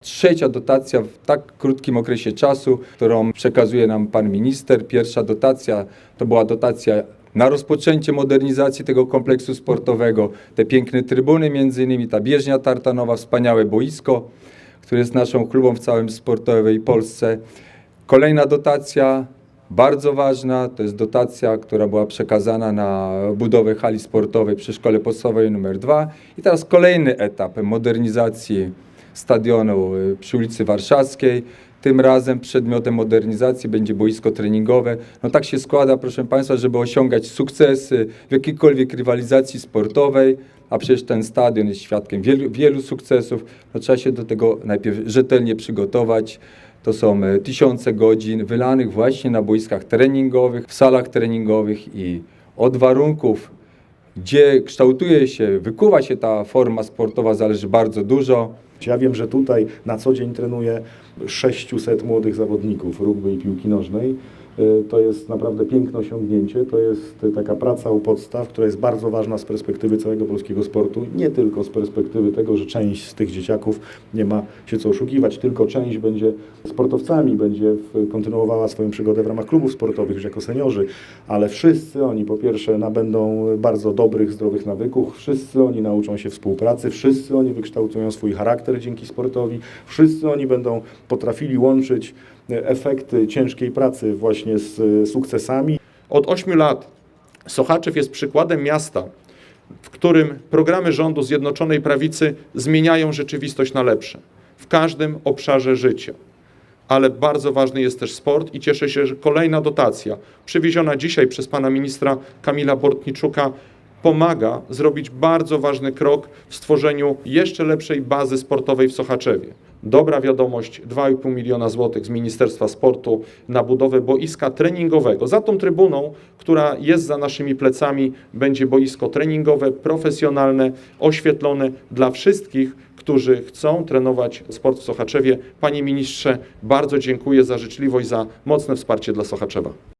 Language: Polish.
Trzecia dotacja w tak krótkim okresie czasu, którą przekazuje nam pan minister. Pierwsza dotacja to była dotacja na rozpoczęcie modernizacji tego kompleksu sportowego. Te piękne trybuny, między innymi ta bieżnia tartanowa, wspaniałe boisko, które jest naszą klubą w całym sportowej Polsce. Kolejna dotacja, bardzo ważna, to jest dotacja, która była przekazana na budowę hali sportowej przy szkole podstawowej nr 2. I teraz kolejny etap modernizacji stadionu y, przy ulicy Warszawskiej. Tym razem przedmiotem modernizacji będzie boisko treningowe. No tak się składa, proszę Państwa, żeby osiągać sukcesy w jakiejkolwiek rywalizacji sportowej, a przecież ten stadion jest świadkiem wielu, wielu sukcesów, no trzeba się do tego najpierw rzetelnie przygotować. To są e, tysiące godzin wylanych właśnie na boiskach treningowych, w salach treningowych i od warunków, gdzie kształtuje się, wykuwa się ta forma sportowa, zależy bardzo dużo. Ja wiem, że tutaj na co dzień trenuję 600 młodych zawodników rugby i piłki nożnej. Y, To jest naprawdę piękne osiągnięcie. To jest y, taka praca u podstaw, która jest bardzo ważna z perspektywy całego polskiego sportu. Nie tylko z perspektywy tego, że część z tych dzieciaków nie ma się co oszukiwać, tylko część będzie sportowcami, będzie kontynuowała swoją przygodę w ramach klubów sportowych już jako seniorzy, ale wszyscy oni po pierwsze nabędą bardzo dobrych, zdrowych nawyków, wszyscy oni nauczą się współpracy, wszyscy oni wykształtują swój charakter dzięki sportowi, wszyscy oni będą potrafili łączyć efekty ciężkiej pracy właśnie z sukcesami. Od 8 lat Sochaczew jest przykładem miasta, w którym programy rządu Zjednoczonej Prawicy zmieniają rzeczywistość na lepsze w każdym obszarze życia. Ale bardzo ważny jest też sport i cieszę się, że kolejna dotacja przywieziona dzisiaj przez pana ministra Kamila Bortniczuka pomaga zrobić bardzo ważny krok w stworzeniu jeszcze lepszej bazy sportowej w Sochaczewie. Dobra wiadomość, 2,5 miliona złotych z Ministerstwa Sportu na budowę boiska treningowego. Za tą trybuną, która jest za naszymi plecami, będzie boisko treningowe, profesjonalne, oświetlone dla wszystkich, którzy chcą trenować sport w Sochaczewie. Panie ministrze, bardzo dziękuję za życzliwość, za mocne wsparcie dla Sochaczewa.